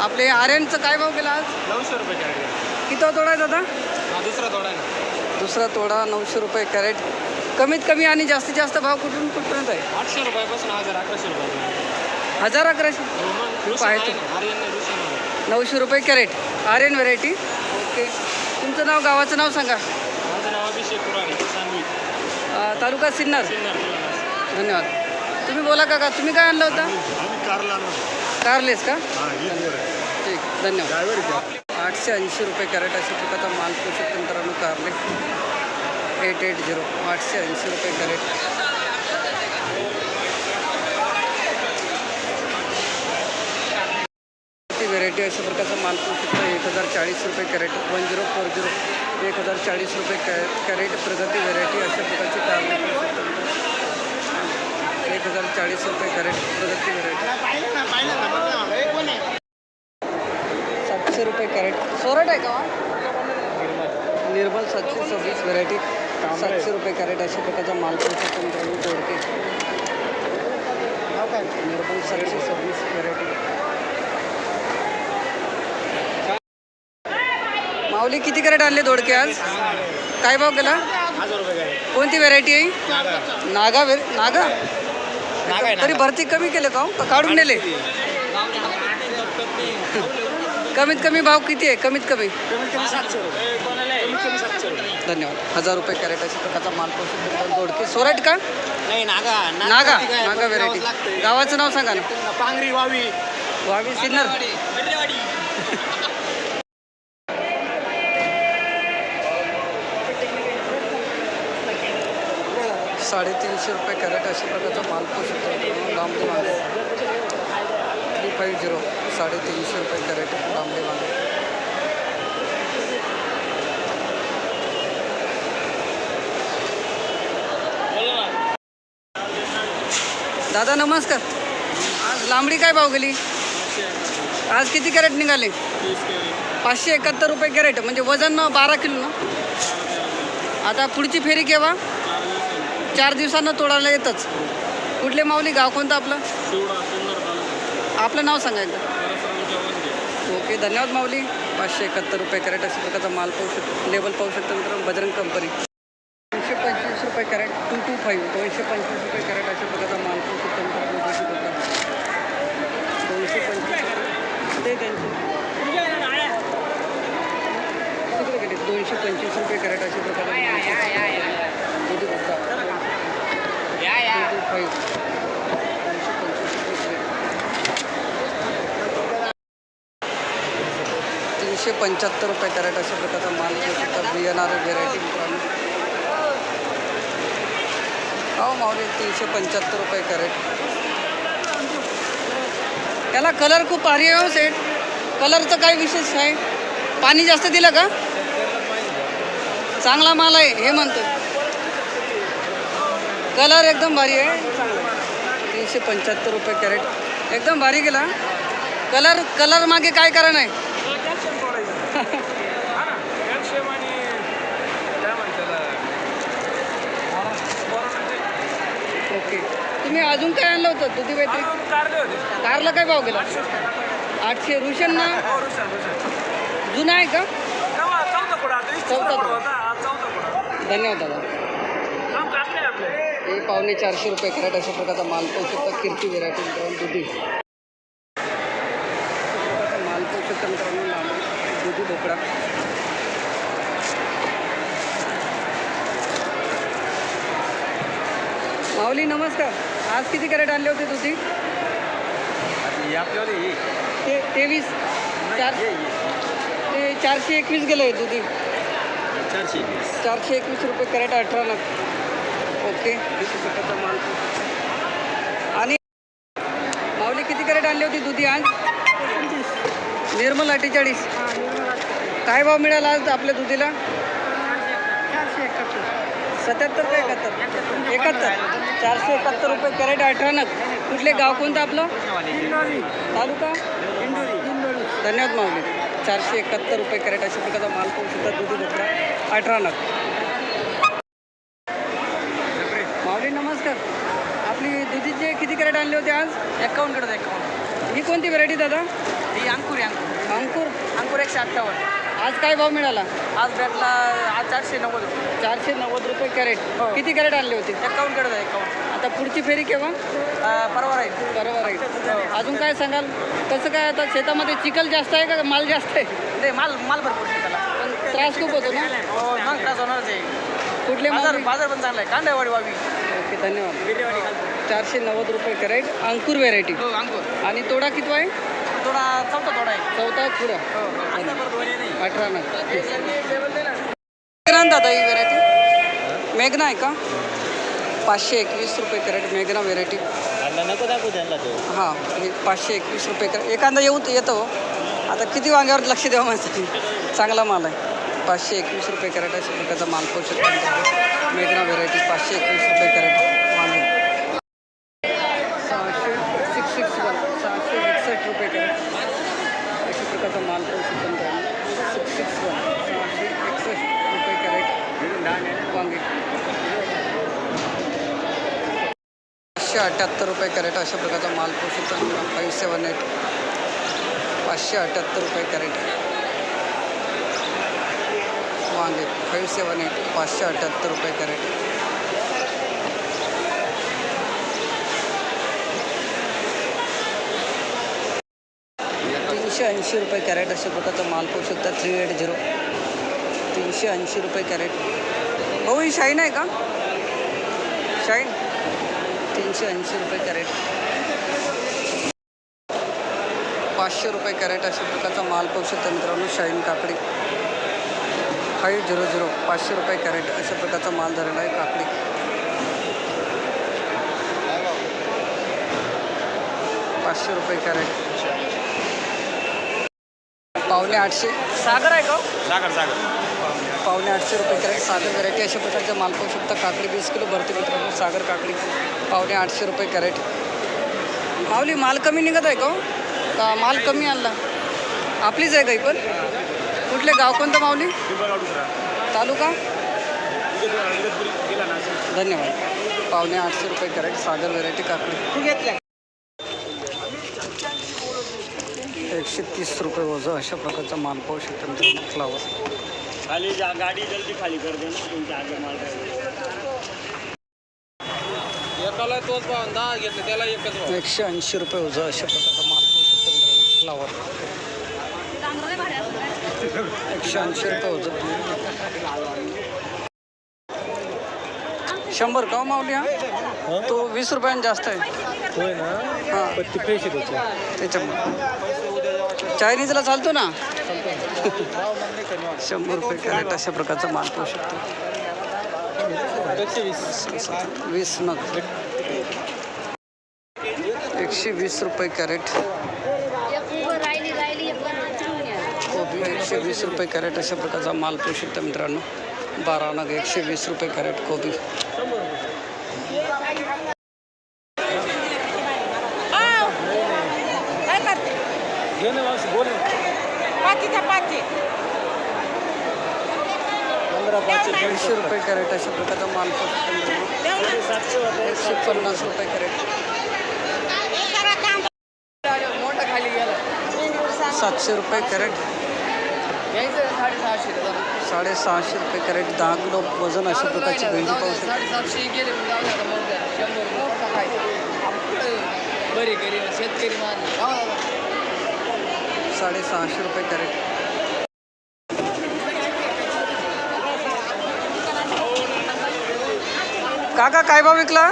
आपले? आर्यनचं काय भाव केला आज? नऊशे रुपये कॅरेट किती तोडा आहे दादा? हा दुसरा आहे ना. दुसरा तोडा नऊशे रुपये कॅरेट. कमीत कमी आणि जास्तीत जास्त भाव कुठून कुठपर्यंत आहे? आठशे रुपयापासून हजार अकराशे रुपये हजार अकराशे? पाहतो. नऊशे रुपये कॅरेट. Aryan variety okay. तुमचं नाव गावाचं नाव सांगा. माझं नाव अभिषेक तालुका सिन्नर. धन्यवाद. तुम्ही बोला काका तुम्ही काय आणलं होतं? आम्ही कारला आणलो. कारलेस का हा. ठीक धन्यवाद? आठशे ऐंशी रुपये कॅरेट अशा प्रकारचा माल पोषू शकतो मित्रांनो कारले एट एट झिरो आठशे ऐंशी रुपये कॅरेट व्हेरायटी अशा प्रकारचा माल पोषू शकतो एक हजार चाळीस रुपये crate one zero four zero एक हजार चाळीस रुपये कॅ कॅरेट प्रगती व्हेरायटी अशा प्रकारची मित्रांनो. एक हजार चाळीस रुपये कॅरेट प्रगती व्हेरायटी सातशे रुपये कॅरेट. सोरट आहे का? निर्मल सातशे सव्वीस व्हरायटी. सातशे रुपये कॅरेट अशा प्रकारचा माल पण दोडके निर्मल सातशे सव्वीस व्हरायटी. माऊली किती कॅरेट आणले दोडके आज? काय भाव केला? कोणती व्हेरायटी आहे? नागा व्हेर नागा? तरी भरती कमी केलं का हो? का काढून नेले? कमीत कमी भाव किती आहे? कमीत कमी. सातशे रुपये सातशे रुपये धन्यवाद. हजार रुपये कॅरेट अशा प्रकारचा माल पोषण दोडके. सोरट का? नाही नागा. नागा नागा. व्हेरायटी गावाचं नाव सांगा ना. पांगरी वावी. वावी सिन्नर. साडेतीनशे रुपये कॅरेट अशा प्रकारचा माल होतो लांबडे वांगे थ्री फाईव्ह झिरो साडेतीनशे रुपये कॅरेट लांबडी वांगे दादा नमस्कार. आज लांबडी काय भाव गेली? आज किती कॅरेट निघाले? पाचशे एकाहत्तर रुपये कॅरेट म्हणजे वजन ना बारा किलो ना? आता पुढची फेरी केव्हा? चार दिवसानं तोडायला येतच. कुठले माऊली गाव कोणतं आपलं? आपलं नाव सांगा एकदा. ओके धन्यवाद माऊली. पाचशे एकाहत्तर रुपये कॅरेट अशा प्रकारचा माल पाहू शकतो. लेबल पाहू शकतो मित्रांनो बजरंग कंपनी. दोनशे पंचवीस रुपये कॅरेट टू टू फाईव्ह दोनशे पंचवीस रुपये कॅरेट अशा प्रकारचा माल पाहू शकतो मित्रांनो दोनशे पंचवीस रुपये. ते त्यांचे. दोनशे पंचवीस रुपये कॅरेट अशा प्रकारचा तीनशे पंच्याहत्तर रुपये कॅरेट अशा प्रकारचा माल घेऊ शकता व्हेरायटी मित्रांनो. हो माऊली तीनशे पंच्याहत्तर रुपये कॅरेट. त्याला कलर खूप भारी आहे हो सेट कलरचं काय विशेष आहे? पाणी जास्त दिलं का? चांगला माल आहे हे म्हणतो कलर एकदम भारी आहे. तीनशे पंच्याहत्तर रुपये कॅरेट. एकदम भारी गेला कलर कलर मागे काय कारण आहे ओके. तुम्ही अजून काय आणलं होतं दुधी व्यतिरिक्त कारला काय भाव गेला? आठशे रुशन ना? जुना आहे का? धन्यवाद दादा. हे पावणे चारशे रुपये कॅरेट अशा प्रकारचा माल पाहू शकता कीर्ती व्हेरायटी मित्रांनो दुधी. माल पाहू शकता मित्रांनो दुधी भोपळा. माऊली नमस्कार. आज किती कॅरेट आणले होते दुधी? ते तेवीस चार ते चारशे एकवीस गेलं आहे दुधी. चारशे एकवीस रुपये कॅरेट अठरा लाख. ओके. वीस रुपयाचा माल आणि माऊली किती कॅरेट आणली होती दुधी आज? निर्मल अठ्ठेचाळीस. काय भाव मिळाला आज आपल्या दुधीला? सत्याहत्तर का एकाहत्तर? एकाहत्तर. चारशे एकाहत्तर रुपये कॅरेट अठरा नग कुठले गाव कोणतं आपलं? तालुका? धन्यवाद माऊली. चारशे एकाहत्तर रुपये कॅरेट अशा प्रकारचा माल पाहू शकता दुधी भोपळा अठरा नग माऊली नमस्कार आपली दुधीचे किती कॅरेट आणले होते आज? एकावन्नकडे एकावन्न. ही कोणती व्हरायटी दादा? ही अंकुर अंकुर. अंकुर? अंकुर एकशे अठ्ठावन्न. आज काय भाव मिळाला? आज भेटला आज चारशे नव्वद रुपये. चारशे नव्वद रुपये कॅरेट. हो. किती कॅरेट आणले होते? एकावन्नकडे आहे एकावन्न. आता पुढची फेरी केव्हा? अं, परवा राहील. बरोबर आहे अजून काय सांगाल? कसं काय आता शेतामध्ये चिखल जास्त आहे का माल जास्त आहे? नाही माल माल भरपूर त्याला पण त्रास खूप होतो ना? हो मग त्रास होणारच आहे. कुठले बाजार बाजार पण चांगला आहे. कांदेवाडी वावी. ओके धन्यवाद. चारशे नव्वद रुपये कॅरेट अंकुर व्हेरायटी हो अंकुर. आणि तोडा किती आहे? थोडा चौथा थोडा आहे. चौथा पुढं. हो हो. अठरा मेघना दादा ही व्हेरायटी मेघना आहे का? पाचशे एकवीस रुपये कॅरेट मेघना व्हेरायटी नको दाखवू त्यांना तो. हां हे पाचशे एकवीस रुपये कॅरेट. एखादा येऊ येतो. हो. आता किती वांग्यावर लक्ष द्यावं माझ्यासाठी चांगला माल आहे. पाचशे एकवीस रुपये कॅरेट अशा प्रकारचा माल शकतो मेघना व्हेरायटी पाचशे एकवीस रुपये कॅरेट वांगे सहाशे सिक्स सिक्स वन सहाशे एकसष्ट रुपये कॅरेट अशा प्रकारचा माल पाहू शकतो सिक्स सिक्स वन सहाशे एकसष्ट रुपये कॅरेट. वांगे पाचशे अठ्ठ्याहत्तर रुपये कॅरेट अशा प्रकारचा माल पाहू शकतो फाईव्ह सेवन एट पाचशे अठ्ठ्याहत्तर रुपये कॅरेट. वांगे फाईव्ह सेवन एट पाचशे अठ्ठ्याहत्तर रुपये कॅरेट तीनशे ऐंशी रुपये अशा माल पाहू शकता. थ्री एट झिरो तीनशे ऐंशी रुपये कॅरेट. भाऊ ही शाईन आहे का? शाईन तीनशे ऐंशी रुपये कॅरेट. पाचशे रुपये कॅरेट अशा प्रकारचा माल पाहू शकता मित्रांनो शाईन काकडी. फाईव्ह झिरो झिरो पाचशे रुपये कॅरेट अशा प्रकारचा माल झालेला आहे काकडी. पाचशे रुपये कॅरेट. पावणे आठशे. सागर आहे का? हो? सागर सागर. पावणे आठशे रुपये कॅरेट. सागर व्हरायटी अशा प्रकारचा माल पाहू शकता काकडी वीस किलो भरते मित्रांनो सागर काकडी पावणे आठशे रुपये कॅरेट. माऊली माल कमी निघत आहे का हो? का माल कमी आणला? आपलीच आहे काही पण? कुठले गाव कोणतं माऊली? तालुका? धन्यवाद. पावणे आठशे रुपये कॅरेट सागर व्हरायटी काकडी. एकशे तीस रुपये वजन अशा प्रकारचा माल पाहू शकता मित्रांनो फ्लावर खाली जा गाडी जल्दी खाली कर दे ना तुमच्या आगे माल एकाला तोच भाव दहा घेतले त्याला एकच भाव. एकशे ऐंशी रुपये वजन अशा प्रकारचा माल पाहू शकता मित्रांनो फ्लावर एकशे ऐंशी रुपये वजन. शंभर का हो माऊली हा? तो वीस रुपयाने जास्त आहे. होय ना? हां. पत्ती फ्रेश त्याच्यामुळे. चायनीजला चालतो ना? शंभर रुपये कॅरेट अशा प्रकारचा माल पाहू शकतो. वीस नग. एकशे वीस रुपये कॅरेट. कोबी एकशे वीस रुपये कॅरेट अशा प्रकारचा माल पाहू शकतो मित्रांनो. बारा नग एकशे वीस रुपये कॅरेट कोबी. पंधरा पाचशे दीडशे रुपये कॅरेट अशा प्रकारचा माल एकशे पन्नास रुपये कॅरेट मोठा खाली गेला सातशे रुपये कॅरेट साडेसहाशे रुपये कॅरेट दहा किलो वजन अशा प्रकारची भेंडी पाहू शकता साडेसातशे गेले साडेसहाशे रुपये कॅरेट. काका काय भाव विकला?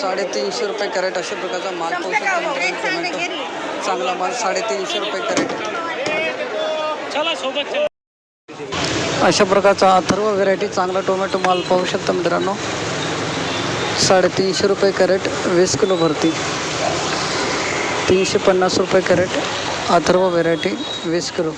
साडेतीनशे रुपये कॅरेट अशा प्रकारचा माल पाहू शकता मित्रांनो टोमॅटो चांगला माल साडेतीनशे रुपये कॅरेट. चला सोबत अशा प्रकारचा अथर्व व्हेरायटी चांगला टोमॅटो माल पाहू शकता मित्रांनो. साडेतीनशे रुपये कॅरेट वीस किलो भरती. तीनशे पन्नास रुपये कॅरेट अथर्व व्हेरायटी वीस किलो.